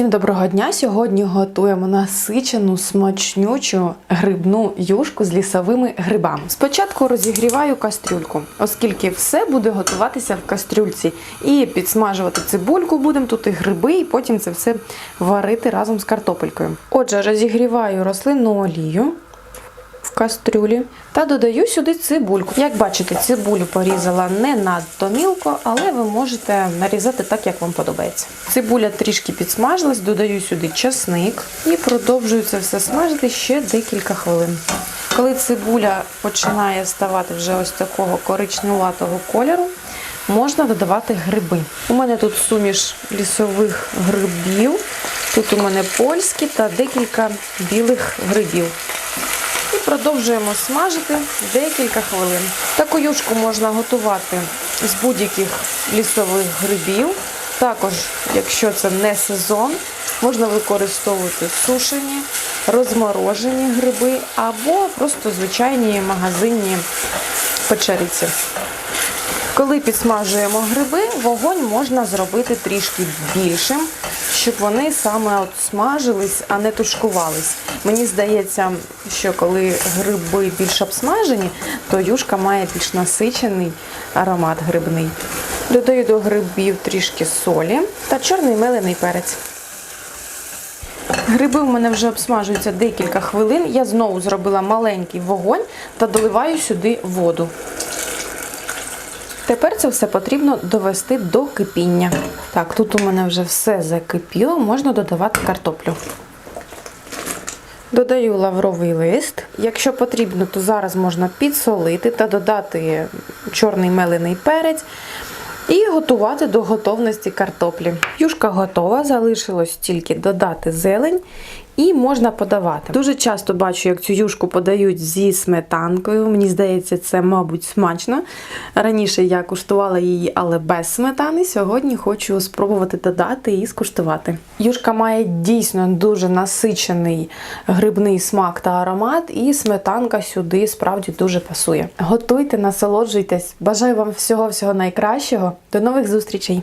Всім доброго дня! Сьогодні готуємо насичену смачнючу грибну юшку з лісовими грибами. Спочатку розігріваю кастрюльку, оскільки все буде готуватися в кастрюльці. І підсмажувати цибульку будемо, тут і гриби, і потім це все варити разом з картопелькою. Отже, розігріваю рослинну олію в кастрюлі та додаю сюди цибульку. Як бачите, цибулю порізала не надто мілко, але ви можете нарізати так, як вам подобається. Цибуля трішки підсмажилась, додаю сюди часник і продовжую це все смажити ще декілька хвилин. Коли цибуля починає ставати вже ось такого коричневатого кольору, можна додавати гриби. У мене тут суміш лісових грибів, тут у мене польські та декілька білих грибів. Продовжуємо смажити декілька хвилин. Таку юшку можна готувати з будь-яких лісових грибів. Також, якщо це не сезон, можна використовувати сушені, розморожені гриби або просто звичайні магазинні печериці. Коли підсмажуємо гриби, вогонь можна зробити трішки більшим, щоб вони саме от смажились, а не тушкувались. Мені здається, що коли гриби більш обсмажені, то юшка має більш насичений аромат грибний. Додаю до грибів трішки солі та чорний мелений перець. Гриби у мене вже обсмажуються декілька хвилин. Я знову зробила маленький вогонь та доливаю сюди воду. Тепер це все потрібно довести до кипіння. Так, тут у мене вже все закипіло, можна додавати картоплю. Додаю лавровий лист. Якщо потрібно, то зараз можна підсолити та додати чорний мелений перець. І готувати до готовності картоплі. Юшка готова, залишилось тільки додати зелень і можна подавати. Дуже часто бачу, як цю юшку подають зі сметанкою. Мені здається, це, мабуть, смачно. Раніше я куштувала її, але без сметани. Сьогодні хочу спробувати додати і скуштувати. Юшка має дійсно дуже насичений грибний смак та аромат, і сметанка сюди справді дуже пасує. Готуйте, насолоджуйтесь. Бажаю вам всього-всього найкращого. До нових зустрічей!